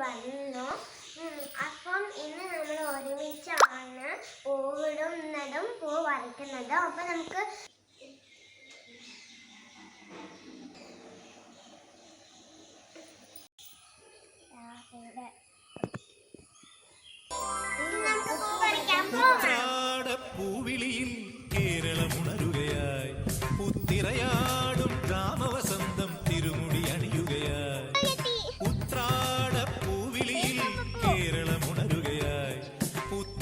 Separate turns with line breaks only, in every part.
വന്നു. അപ്പം ഇന്ന് നമ്മൾ ഒരുമിച്ചാണ് പൂവിടുന്നതും പൂ വരയ്ക്കുന്നതും. അപ്പം നമുക്ക്
പൂവിളിയിൽ കേരളമുണരുകയായി പുത്തിറയാടും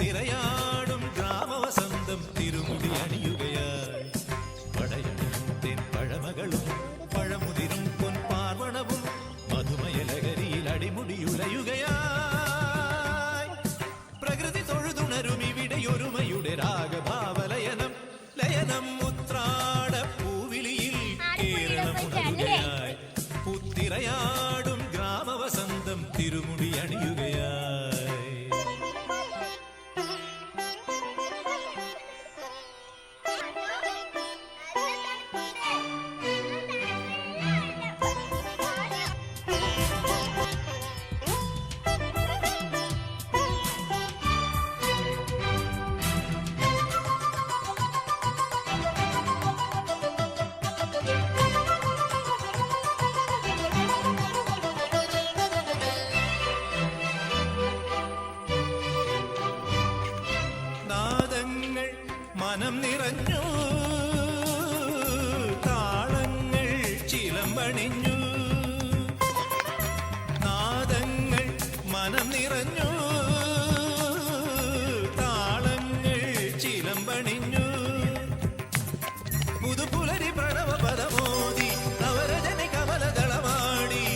പുത്തിറയാടും ഗ്രാമവസന്തം തിരുമുടി അണിയുകയായി. പടയണിയും പഴമകളും പഴമുതിരും പൊൻപാർവണവും മധുമയലകരിയിൽ അടിമുടിയുലയുകയായി. പ്രകൃതി തൊഴുതുണരും ഇവിടെ ഒരുമയുടെ രാഗഭാവലയനം ലയനം ഉത്രാട പൂവിളിയിൽ കേരളമുണരുകയായി. പുത്തിറയാടും ഗ്രാമവസന്തം തിരുമുടി നാദങ്ങൾ മനം നിറഞ്ഞു. താളങ്ങൾ ചിലമ്പണിഞ്ഞു. നാദങ്ങൾ മനം നിറഞ്ഞു. താളങ്ങൾ ചിലമ്പണിഞ്ഞു. പുതുപുലരി പ്രണവ പദമോദി നവരജനി കമലദളമാടി.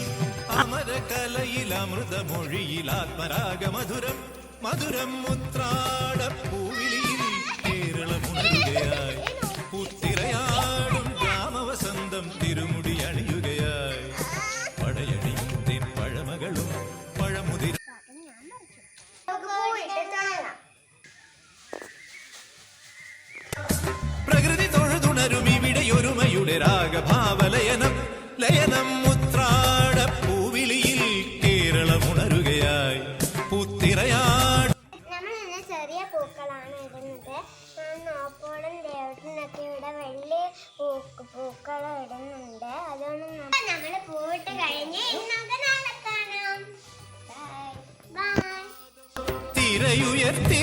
അമര കലയിൽ അമൃതമൊഴിയിൽ ആത്മരാഗ മധുരം മധുരം മുത്രാട പഴമുതിർ പ്രകൃതി തൊഴുതുണരും ഇവിടെ ഒരുമയുടെ രാഗഭാവലയനം. ലയനം മുത്രാട പൂവിളിയിൽ കേരളമുണരുകയായി. ഉണരുകയായി
നമ്മൾ
തിരയുയർത്തി